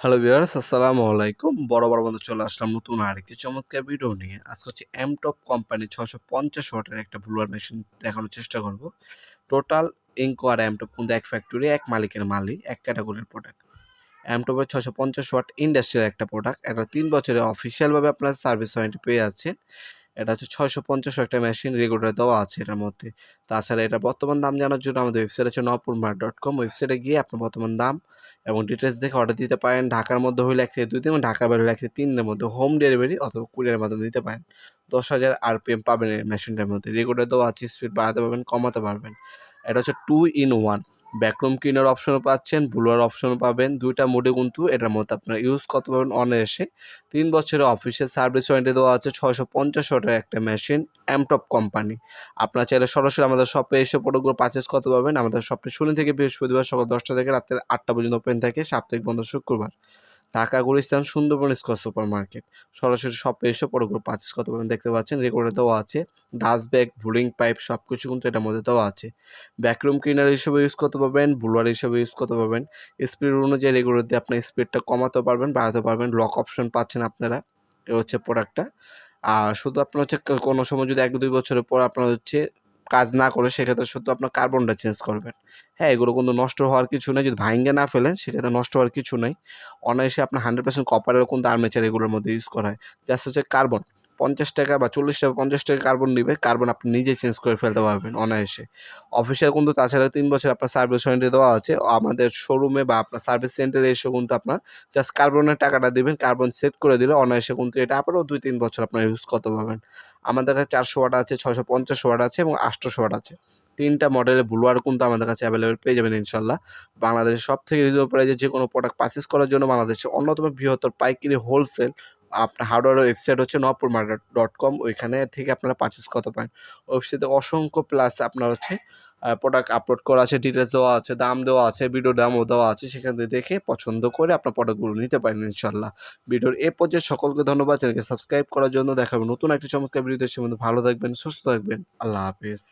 Hello viewers আসসালামু আলাইকুম। বড় বড় বন্ধু চলে আসলাম নতুন আরেকটি চমৎকার ভিডিও নিয়ে। আজকে হচ্ছে এম টপ কোম্পানি ছশো পঞ্চাশ ওয়াটের একটা ব্লুয়ার মেশিন দেখানোর চেষ্টা করব। টোটাল ইঙ্কো আর এম টপ কিন্তু এক ফ্যাক্টরি এক মালিকের মালিক, এক ক্যাটাগরির প্রোডাক্ট এম টপের ছশো পঞ্চাশ ওয়াট ইন্ডাস্ট্রিয়াল একটা প্রোডাক্ট এটা তিন বছরে অফিসিয়ালভাবে আপনার সার্ভিস ওয়ারেন্টি পেয়ে যাচ্ছেন এটা হচ্ছে ছয়শো পঞ্চাশ একটা মেশিন রেগুলার দেওয়া আছে এটার মধ্যে। তাছাড়া এটা বর্তমান দাম জানার জন্য আমাদের ওয়েবসাইট আছে নপুর মার্ট ডট কম ওয়েবসাইটে গিয়ে আপনার বর্তমান দাম এবং ডিটেলস দেখে অর্ডার দিতে পারেন। ঢাকার মধ্যে হলে এক থেকে দুই দিন এবং ঢাকার বাইরে হলে এক থেকে তিন দিনের মধ্যে হোম ডেলিভারি অথবা কুরিয়ারের মাধ্যমে দিতে পারেন। দশ হাজার আর আরপিএম পাবেন এই মেশিনটার মধ্যে। রেকর্ডে দেওয়া আছে স্পিড বাড়াতে পারবেন, কমাতে পারবেন। এটা হচ্ছে two in one backroom cleaner অপশনও পাচ্ছেন ব্লুয়ার অপশনও পাবেন। দুইটা মোডে কিন্তু এটার মধ্যে আপনারা ইউজ করতে পারবেন অনায়াসে। তিন বছরের অফিসের সার্ভিস ওয়ারেন্টি দেওয়া আছে ছয়শো পঞ্চাশ ওয়াটের একটা মেশিন অ্যামটপ কোম্পানি আপনার চাইলে সরাসরি আমাদের শপে এসে প্রোডাক্টগুলো পারচেস করতে পারবেন। আমাদের শপটি শনি থেকে বৃহস্পতিবার সকাল দশটা থেকে রাত্রে আটটা পর্যন্ত ওপেন থাকে, সাপ্তাহিক বন্ধ শুক্রবার। Dhaka, Gulistan, Sundarban square super market সরাসরি শপে এসে প্রোডাক্টগুলো পারচেস করতে পারবেন দেখতে পাচ্ছেন। রেকর্ডে দেওয়া আছে ডাস্ট ব্যাগ ভুলিং পাইপ সব কিছু কিন্তু এটার মধ্যে দেওয়া আছে। ব্যাকরুম ক্লিনার হিসেবে ইউজ করতে পারবেন ব্লুয়ার হিসেবে ইউজ করতে পারবেন। স্পিড অনুযায়ী রেগুলার দিয়ে আপনার স্পিডটা কমাতে পারবেন, বাড়াতে পারবেন। লক অপশন পাচ্ছেন আপনারা, এ হচ্ছে প্রোডাক্টটা আর শুধু আপনার হচ্ছে, কোনো সময় যদি এক দুই বছরের পর আপনার হচ্ছে কাজ না করে সেক্ষেত্রে শুধু আপনার কার্বনটা চেঞ্জ করবেন। হ্যাঁ এগুলো কিন্তু নষ্ট হওয়ার কিছু নেই। যদি ভাঙ্গে না ফেলেন, সেক্ষেত্রে নষ্ট হওয়ার কিছু নেই। অনায়াসে আপনার হান্ড্রেড পার্সেন্ট কপারেরও কিন্তু আর্মেচার এগুলোর মধ্যে ইউজ করা হয়। জাস্ট হচ্ছে কার্বন পঞ্চাশ টাকা বা চল্লিশ টাকা, পঞ্চাশ টাকা কার্বন নিবে কার্বন আপনি নিজে চেঞ্জ করে ফেলতে পারবেন অনায়াসে। অফিসিয়াল কিন্তু তাছাড়া তিন বছর আপনার সার্ভিস ওয়ারেন্টি দেওয়া আছে। আমাদের শোরুমে বা আপনার সার্ভিস সেন্টারে এসে কিন্তু আপনার জাস্ট কার্বনের টাকাটা দিবেন কার্বন সেট করে দিলে অনায়াসে কিন্তু এটা আবারও দুই তিন বছর আপনার ইউজ করতে পারবেন। আমাদের কাছে চারশো ওয়াট আছে ছশো পঞ্চাশ ওয়াট আছে এবং আটশোশো ওয়াট আছে। তিনটা মডেলের ব্লুয়ার কিন্তু আমাদের কাছে অ্যাভেলেবেল পেয়ে যাবেন ইনশাল্লাহ। বাংলাদেশের সব থেকে রিজনেবল প্রাইজে যে কোনো প্রোডাক্ট পারচেস করার জন্য বাংলাদেশের অন্যতম বৃহত্তর পাইকারি হোলসেল আপনার হার্ডওয়্যার ওয়েবসাইট হচ্ছে নপুর মার্কেট ডট কম ওইখানে থেকে আপনারা পারচেস করতে পারেন। ওয়েবসাইটে অসংখ্য প্লাস আপনার হচ্ছে প্রোডাক্ট আপলোড করা আছে ডিটেলস দেওয়া আছে, দাম দেওয়া আছে ভিডিও দামও দেওয়া আছে, সেখান থেকে দেখে পছন্দ করে আপনার প্রোডাক্টগুলো নিতে পারেন ইনশাল্লাহ ভিডিওর এ পর্যায়ে সকলকে ধন্যবাদ, চ্যানেলকে সাবস্ক্রাইব করার জন্য দেখাবেন নতুন একটি চমৎকার ভিডিও সে মধ্যে ভালো থাকবেন, সুস্থ থাকবেন, আল্লাহ হাফিজ।